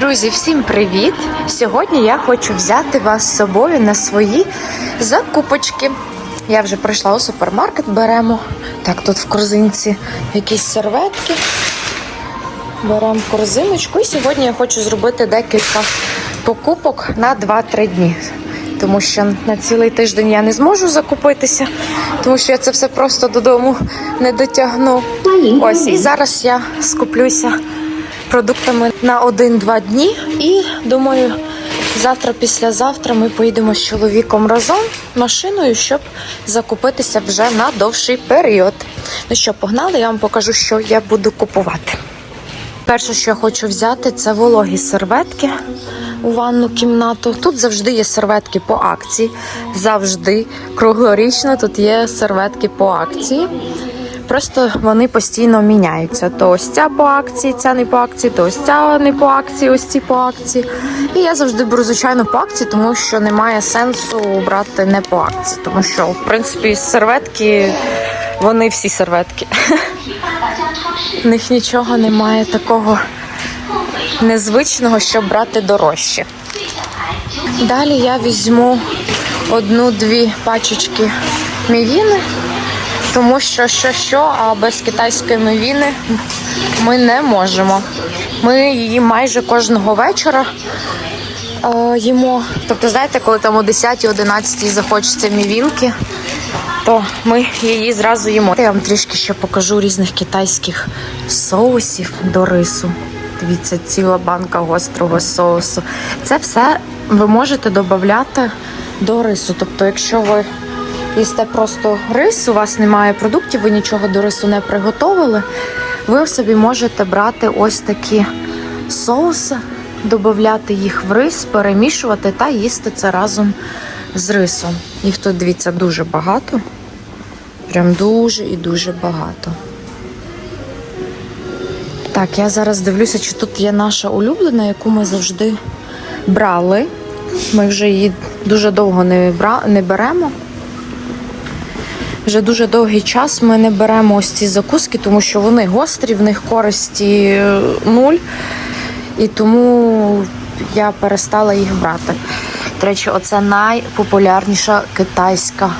Друзі, всім привіт! Сьогодні я хочу взяти вас з собою на свої закупочки. Я вже прийшла у супермаркет, беремо. Так, тут в корзинці якісь серветки. Беремо корзиночку. І сьогодні я хочу зробити декілька покупок на 2-3 дні. Тому що на цілий тиждень я не зможу закупитися, тому що я це все просто додому не дотягну. Ось і зараз я скуплюся продуктами на 1-2 дні. І думаю, завтра, післязавтра ми поїдемо з чоловіком разом машиною, щоб закупитися вже на довший період. Ну що, погнали, я вам покажу, що я буду купувати. Перше, що я хочу взяти, це вологі серветки у ванну кімнату. Тут завжди є серветки по акції. Завжди круглорічно тут є серветки по акції. Просто вони постійно міняються. То ось ця по акції, ця не по акції, то ось ця не по акції, ось ці по акції. І я завжди беру звичайно по акції, тому що немає сенсу брати не по акції. Тому що, в принципі, серветки, вони всі серветки. В них нічого немає такого незвичного, щоб брати дорожче. Далі я візьму одну-дві пачечки мівіни, тому що що, що, а без китайської мівіни ми не можемо. Ми її майже кожного вечора е, їмо. Тобто, знаєте, коли там о 10-11 захочеться мівінки, то ми її зразу їмо. Я вам трішки ще покажу різних китайських соусів до рису. Дивіться, ціла банка гострого соусу. Це все ви можете додати до рису. Тобто, якщо ви їсте просто рис, у вас немає продуктів, ви нічого до рису не приготовили, ви собі можете брати ось такі соуси, додати їх в рис, перемішувати та їсти це разом з рисом. Їх тут, дивіться, дуже багато. Прям дуже і дуже багато. Так, я зараз дивлюся, чи тут є наша улюблена, яку ми завжди брали. Ми вже її дуже довго не, бра... не беремо. Вже дуже довгий час ми не беремо ось ці закуски, тому що вони гострі, в них користі е, нуль. І тому я перестала їх брати. До речі, оце найпопулярніша китайська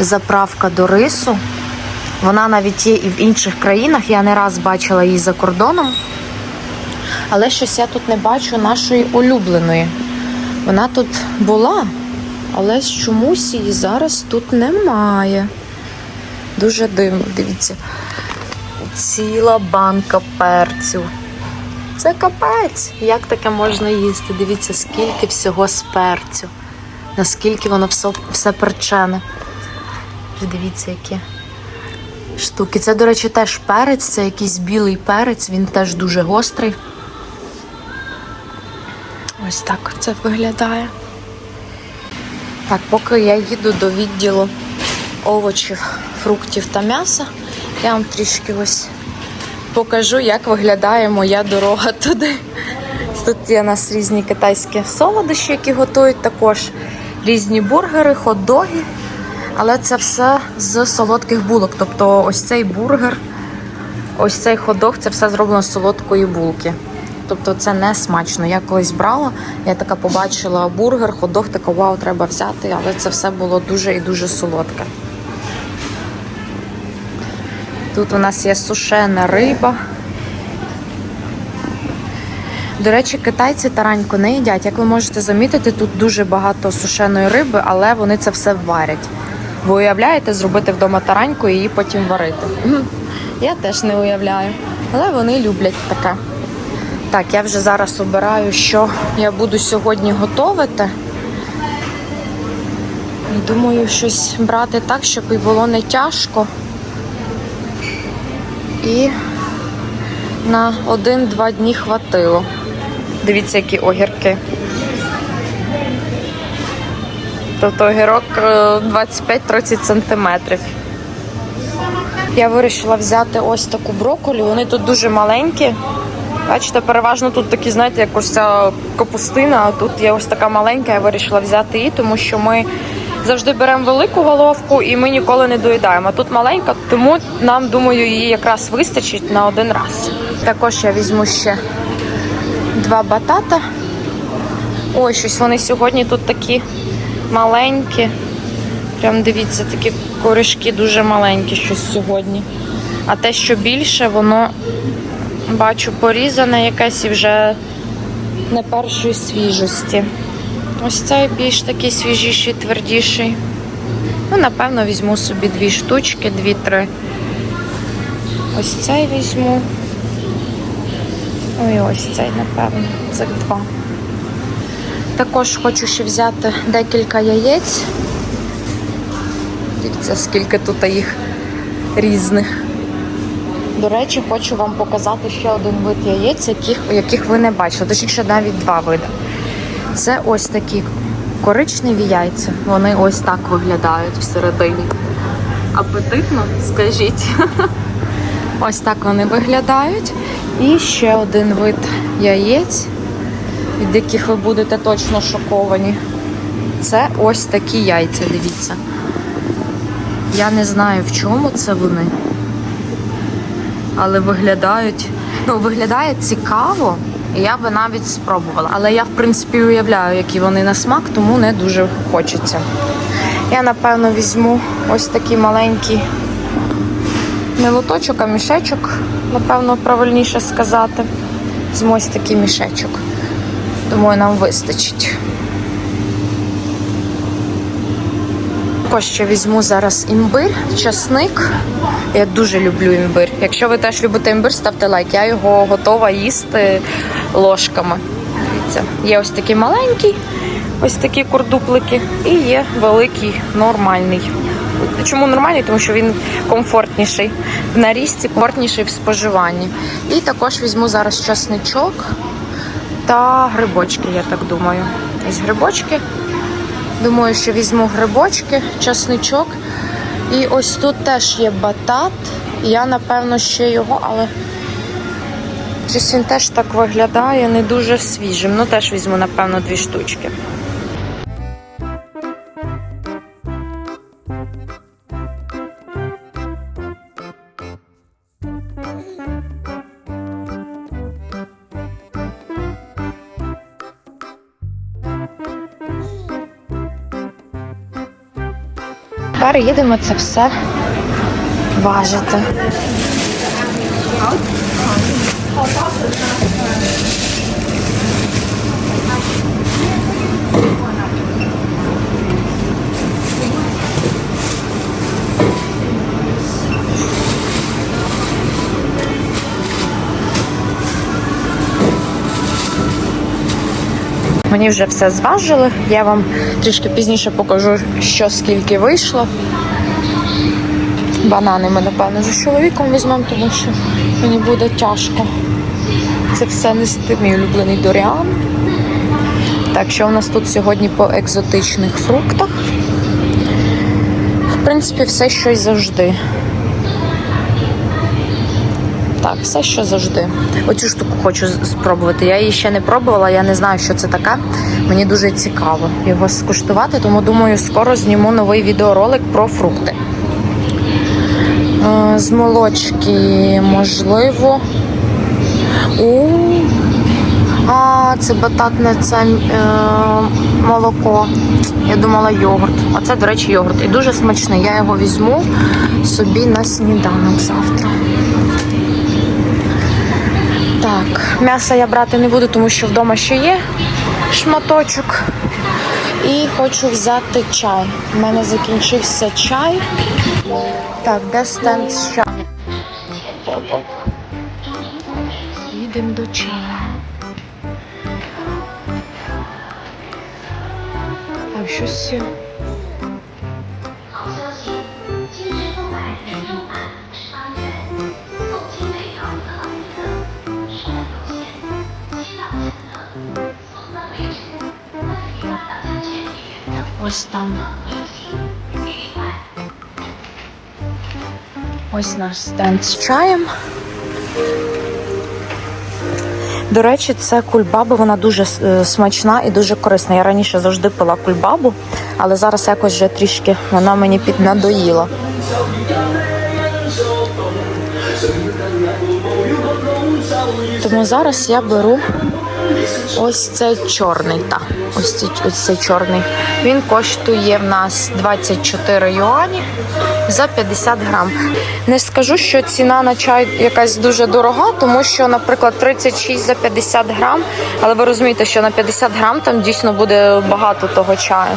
заправка до рису. Вона навіть є і в інших країнах. Я не раз бачила її за кордоном. Але щось я тут не бачу нашої улюбленої. Вона тут була, але чомусь її зараз тут немає. Дуже дивно, дивіться. Ціла банка перцю. Це капець. Як таке можна їсти? Дивіться, скільки всього з перцю. Наскільки воно все, все перчене. Дивіться, які штуки. Це, до речі, теж перець, це якийсь білий перець, він теж дуже гострий. Ось так це виглядає. Так, поки я їду до відділу овочів, фруктів та м'яса, я вам трішки ось покажу, як виглядає моя дорога туди. Тут є у нас різні китайські солодощі, які готують також різні бургери, хот-доги. Але це все з солодких булок. Тобто ось цей бургер, ось цей хот-дог, це все зроблено з солодкої булки. Тобто це не смачно. Я колись брала, я така побачила бургер, хот-дог, така вау, треба взяти, але це все було дуже і дуже солодке. Тут у нас є сушена риба. До речі, китайці тараньку не їдять. Як ви можете замітити, тут дуже багато сушеної риби, але вони це все варять. Ви уявляєте, зробити вдома тараньку і її потім варити? Я теж не уявляю. Але вони люблять таке. Так, я вже зараз обираю, що я буду сьогодні готувати. Думаю, щось брати так, щоб і було не тяжко. І на один-два дні хватило. Дивіться, які огірки. Тобто огірок е, 25-30 сантиметрів. Я вирішила взяти ось таку брокколі. Вони тут дуже маленькі. Бачите, переважно тут такі, знаєте, як ось ця капустина, а тут є ось така маленька, я вирішила взяти її, тому що ми завжди беремо велику головку і ми ніколи не доїдаємо. Тут маленька, тому нам, думаю, її якраз вистачить на один раз. Також я візьму ще два батата. Ой, щось вони сьогодні тут такі маленькі. Прям дивіться, такі корішки дуже маленькі щось сьогодні. А те, що більше, воно бачу порізане якесь і вже не першої свіжості. Ось цей більш такий свіжіший, твердіший. Ну, напевно, візьму собі дві штучки, дві-три. Ось цей візьму. Ой, ось цей, напевно, цих два. Також хочу ще взяти декілька яєць. Дивіться, скільки тут їх різних. До речі, хочу вам показати ще один вид яєць, яких, яких ви не бачили. Точніше, навіть два види. Це ось такі коричневі яйця. Вони ось так виглядають всередині. Апетитно, скажіть. Ось так вони виглядають. І ще один вид яєць, від яких ви будете точно шоковані. Це ось такі яйця, дивіться. Я не знаю, в чому це вони. Але виглядають. Ну, виглядає цікаво, я би навіть спробувала. Але я, в принципі, уявляю, які вони на смак, тому не дуже хочеться. Я, напевно, візьму ось такий маленький не лоточок, а мішечок, напевно, правильніше сказати. Візьму ось такий мішечок. Думаю, нам вистачить. Також ще візьму зараз імбир, часник. Я дуже люблю імбир. Якщо ви теж любите імбир, ставте лайк. Я його готова їсти ложками. Дивіться, є ось такий маленький, ось такі курдуплики, і є великий, нормальний. Чому нормальний? Тому що він комфортніший в нарізці, комфортніший в споживанні. І також візьму зараз часничок та грибочки, я так думаю. Ось грибочки. Думаю, що візьму грибочки, часничок. І ось тут теж є батат. Я, напевно, ще його, але щось він теж так виглядає не дуже свіжим. Ну, теж візьму, напевно, дві штучки. Тепер їдемо це все важити. Мені вже все зважили. Я вам трішки пізніше покажу, що скільки вийшло. Банани ми, напевно, з чоловіком візьмемо, тому що мені буде тяжко. Це все нести мій улюблений доріан. Так, що у нас тут сьогодні по екзотичних фруктах? В принципі, все щось завжди. Так, все що завжди. Оцю штуку хочу спробувати. Я її ще не пробувала, я не знаю, що це таке. Мені дуже цікаво його скуштувати, тому думаю, скоро зніму новий відеоролик про фрукти. Е, З молочки, можливо. У, а, це бататне це е, молоко. Я думала йогурт. А це, до речі, йогурт. І дуже смачний. Я його візьму собі на сніданок завтра. Так, м'ясо я брати не буду, тому що вдома ще є шматочок. І хочу взяти чай. У мене закінчився чай. Так, де стенд? Їдемо до чаю. Так, щось. Ось там. Ось наш стенд з чаєм. До речі, це кульбаба, вона дуже е, смачна і дуже корисна. Я раніше завжди пила кульбабу, але зараз якось вже трішки вона мені піднадоїла. Тому зараз я беру Ось це чорний, та. Ось цей, ось цей чорний. Він коштує в нас 24 юані за 50 грам. Не скажу, що ціна на чай якась дуже дорога, тому що, наприклад, 36 за 50 грам. Але ви розумієте, що на 50 грам там дійсно буде багато того чаю.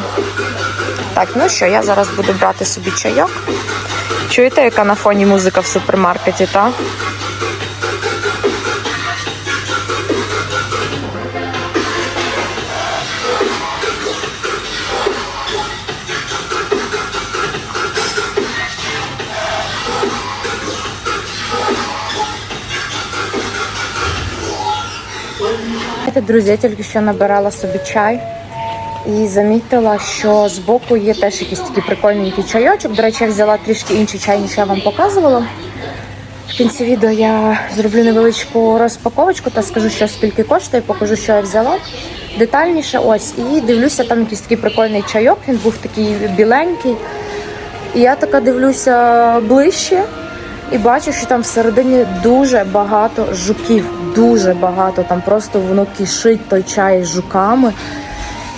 Так, ну що, я зараз буду брати собі чайок. Чуєте, яка на фоні музика в супермаркеті, так? Знаєте, друзі, я тільки що набирала собі чай і замітила, що збоку є теж якийсь такий прикольненький чайочок. До речі, я взяла трішки інший чай, ніж я вам показувала. В кінці відео я зроблю невеличку розпаковочку та скажу, що скільки коштує, покажу, що я взяла. Детальніше ось. І дивлюся, там якийсь такий прикольний чайок. Він був такий біленький. І я така дивлюся ближче і бачу, що там всередині дуже багато жуків. Дуже багато. Там просто воно кишить той чай жуками.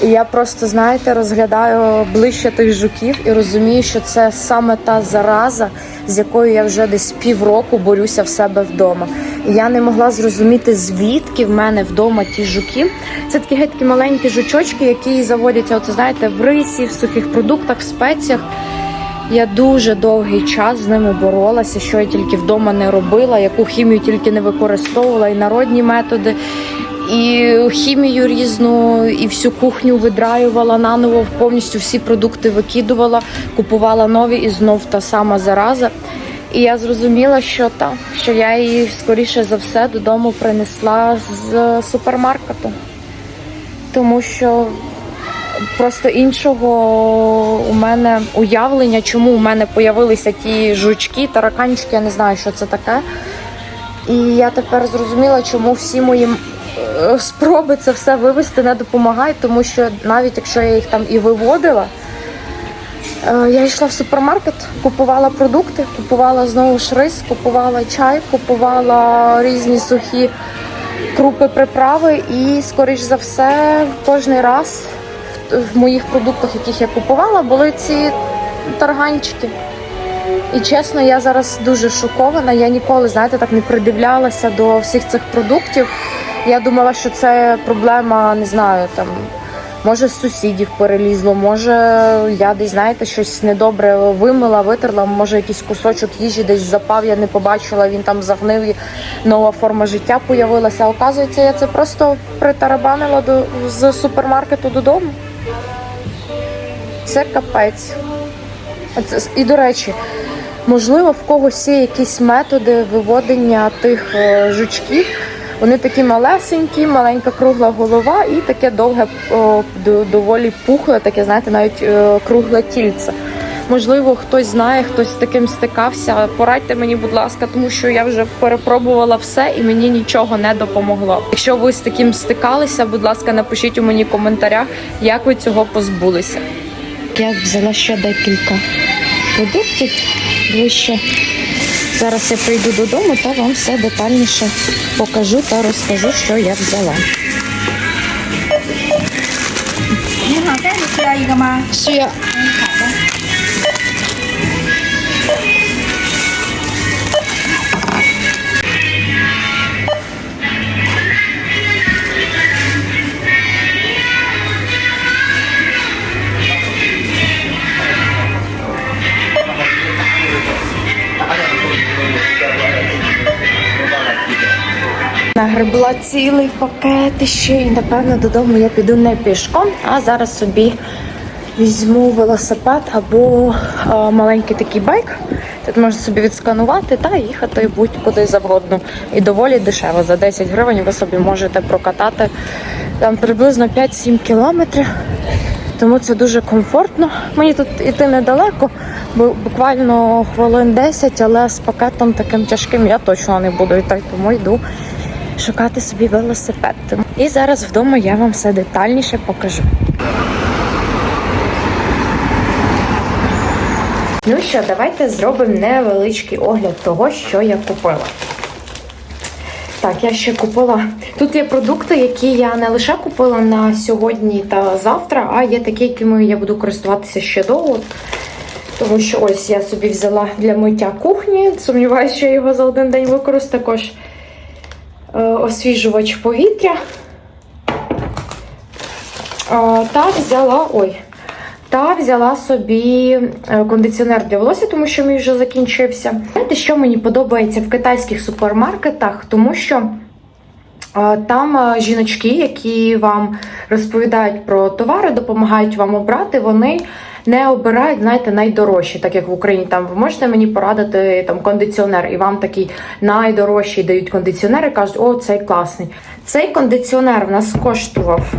І я просто, знаєте, розглядаю ближче тих жуків і розумію, що це саме та зараза, з якою я вже десь півроку борюся в себе вдома. І я не могла зрозуміти, звідки в мене вдома ті жуки. Це такі геть маленькі жучочки, які заводяться, оце знаєте, в рисі, в сухих продуктах, в спеціях. Я дуже довгий час з ними боролася, що я тільки вдома не робила, яку хімію тільки не використовувала, і народні методи, і хімію різну, і всю кухню видраювала наново, повністю всі продукти викидувала, купувала нові і знов та сама зараза. І я зрозуміла, що та що я її скоріше за все додому принесла з супермаркету, тому що просто іншого у мене уявлення, чому у мене появилися ті жучки, тараканчики, я не знаю, що це таке. І я тепер зрозуміла, чому всі мої е, спроби це все вивести не допомагають, тому що навіть якщо я їх там і виводила, е, я йшла в супермаркет, купувала продукти, купувала знову ж рис, купувала чай, купувала різні сухі крупи, приправи, і, скоріш за все, кожний раз в- моїх продуктах, яких я купувала, були ці тарганчики. І чесно, я зараз дуже шокована. Я ніколи, знаєте, так не придивлялася до всіх цих продуктів. Я думала, що це проблема, не знаю, там. Може, з сусідів перелізло, може я десь, знаєте, щось недобре вимила, витерла, може якийсь кусочок їжі десь запав, я не побачила, він там загнив і нова форма життя появилася. Оказується, я це просто притарабанила до, з супермаркету додому. Це капець. І до речі, можливо, в когось є якісь методи виводення тих е, жучків. Вони такі малесенькі, маленька кругла голова і таке довге, доволі пухле, таке, знаєте, навіть е, кругле тільце. Можливо, хтось знає, хтось з таким стикався. Порадьте мені, будь ласка, тому що я вже перепробувала все і мені нічого не допомогло. Якщо ви з таким стикалися, будь ласка, напишіть у мені в коментарях, як ви цього позбулися. Я взяла ще декілька продуктів Вище Зараз я прийду додому та вам все детальніше покажу та розкажу, що я взяла. Що я цілий пакет ще і напевно додому я піду не пішком, а зараз собі візьму велосипед або е, маленький такий байк. Тут можна собі відсканувати та їхати будь-куди завгодно. І доволі дешево. За 10 гривень ви собі можете прокатати там приблизно 5-7 кілометрів. Тому це дуже комфортно. Мені тут іти недалеко, буквально хвилин 10, але з пакетом таким тяжким я точно не буду йти, тому йду шукати собі велосипед. І зараз вдома я вам все детальніше покажу. Ну що, давайте зробимо невеличкий огляд того, що я купила. Так, я ще купила. Тут є продукти, які я не лише купила на сьогодні та завтра, а є такі, якими я буду користуватися ще довго. Тому що ось я собі взяла для миття кухні. Сумніваюся, що я його за один день використаю. Освіжувач повітря. Е, та взяла. Ой. Та взяла собі е, кондиціонер для волосся, тому що мій вже закінчився. Знаєте, що мені подобається в китайських супермаркетах, тому що е, там е, жіночки, які вам розповідають про товари, допомагають вам обрати, вони не обирають, знаєте, найдорожчі, так як в Україні там ви можете мені порадити там кондиціонер, і вам такий найдорожчий дають кондиціонер і кажуть, о, цей класний. Цей кондиціонер в нас коштував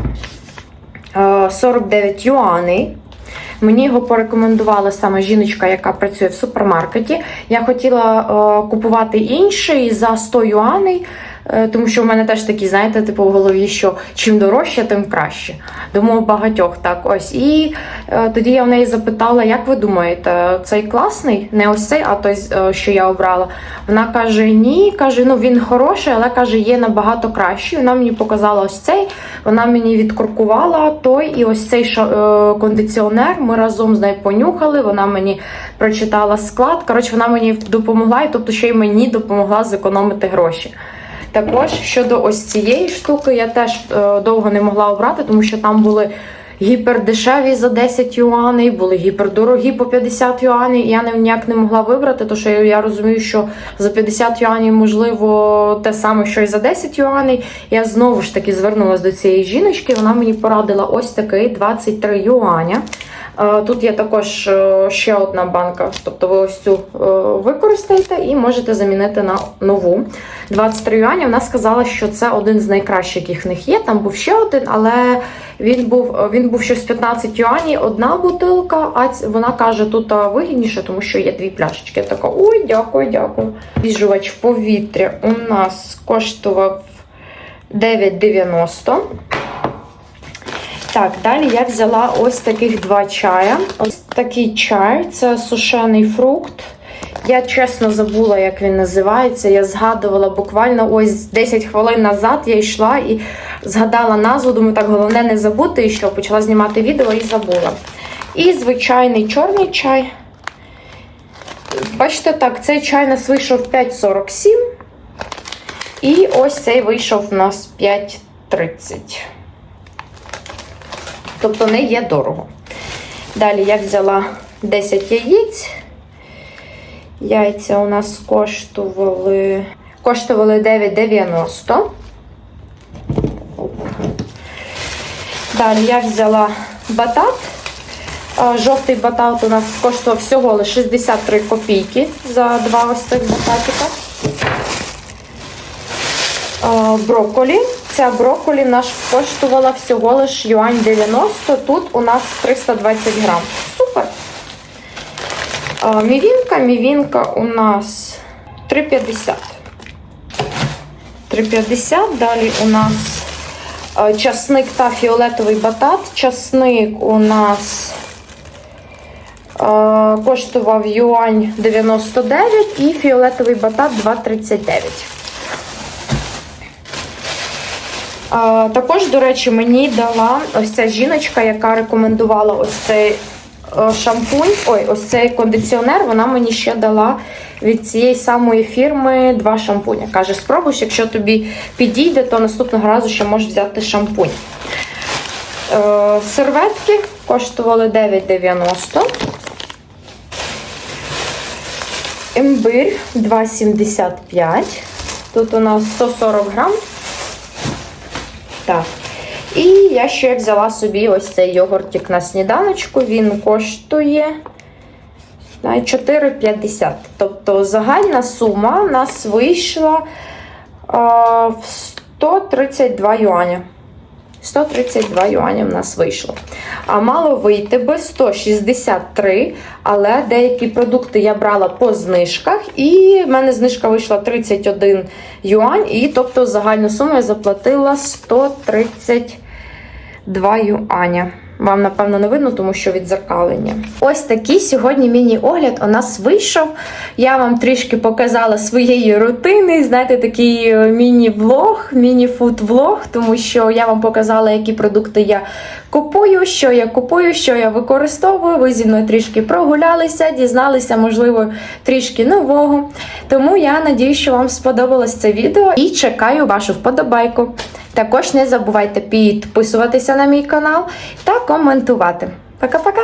е, 49 юаней. Мені його порекомендувала саме жіночка, яка працює в супермаркеті. Я хотіла е, купувати інший за 100 юаней, е, тому що в мене теж такі, знаєте, типу в голові, що чим дорожче, тим краще. Думаю, багатьох так ось. І е, тоді я в неї запитала, як ви думаєте, цей класний? Не ось цей, а той, е, що я обрала. Вона каже: ні, каже, ну він хороший, але каже, є набагато кращий. Вона мені показала ось цей. Вона мені відкуркувала той і ось цей е, кондиціонер. Ми разом з нею понюхали. Вона мені прочитала склад. Коротше, вона мені допомогла, і тобто ще й мені допомогла зекономити гроші. Також щодо ось цієї штуки, я теж е, довго не могла обрати, тому що там були гіпердешеві за 10 юаней, були гіпердорогі по 50 юаней. І я ніяк не могла вибрати, тому що я, розумію, що за 50 юаней можливо те саме, що й за 10 юаней. Я знову ж таки звернулася до цієї жіночки. Вона мені порадила ось такий 23 юаня. Е, Тут є також е, ще одна банка, тобто ви ось цю е, використаєте і можете замінити на нову. 23 юані. Вона сказала, що це один з найкращих, яких в них є. Там був ще один, але він був він був щось 15 юанів, одна бутилка, а вона каже, тут вигідніше, тому що є дві пляшечки. Я така, ой, дякую, дякую. Віжувач повітря у нас коштував 9,90. Так, далі я взяла ось таких два чая. Ось такий чай це сушений фрукт. Я чесно забула, як він називається. Я згадувала буквально ось 10 хвилин назад я йшла і згадала назву. Думаю, так головне не забути, що почала знімати відео і забула. І звичайний чорний чай. Бачите, так, цей чай нас вийшов 5,47. І ось цей вийшов у нас 5,30. Тобто не є дорого. Далі я взяла 10 яєць. Яйця у нас коштували, коштували 9,90. Далі я взяла батат. Жовтий батат у нас коштував всього лише 63 копійки за два ось цих бататика. Брокколі. Ця брокколі наш коштувала всього лиш юань 90. Тут у нас 320 грам. Супер. Мівінка, мівінка у нас 3,50. 3,50. Далі у нас часник та фіолетовий батат. Часник у нас коштував юань 99 і фіолетовий батат 2,39. А, також, до речі, мені дала ось ця жіночка, яка рекомендувала ось цей е, шампунь, ой, ось цей кондиціонер. Вона мені ще дала від цієї самої фірми два шампуня. Каже, спробуєш, якщо тобі підійде, то наступного разу ще можеш взяти шампунь. Е, серветки коштували 9,90. Імбир 2,75. Тут у нас 140 грам. Так. І я ще взяла собі ось цей йогуртик на сніданочку. Він коштує 4,50. Тобто загальна сума у нас вийшла в 132 юаня. 132 юаня в нас вийшло. А мало вийти би 163, але деякі продукти я брала по знижках, і в мене знижка вийшла 31 юань, і тобто загальну суму я заплатила 132 юаня. Вам, напевно, не видно, тому що відзеркалення. Ось такий сьогодні міні-огляд у нас вийшов. Я вам трішки показала своєї рутини. Знаєте, такий е, міні-влог, міні-фуд-влог, тому що я вам показала, які продукти я купую, що я купую, що я використовую. Ви зі мною трішки прогулялися, дізналися, можливо, трішки нового. Тому я надію, що вам сподобалось це відео і чекаю вашу вподобайку. Також не забувайте підписуватися на мій канал та коментувати. Пока-пока!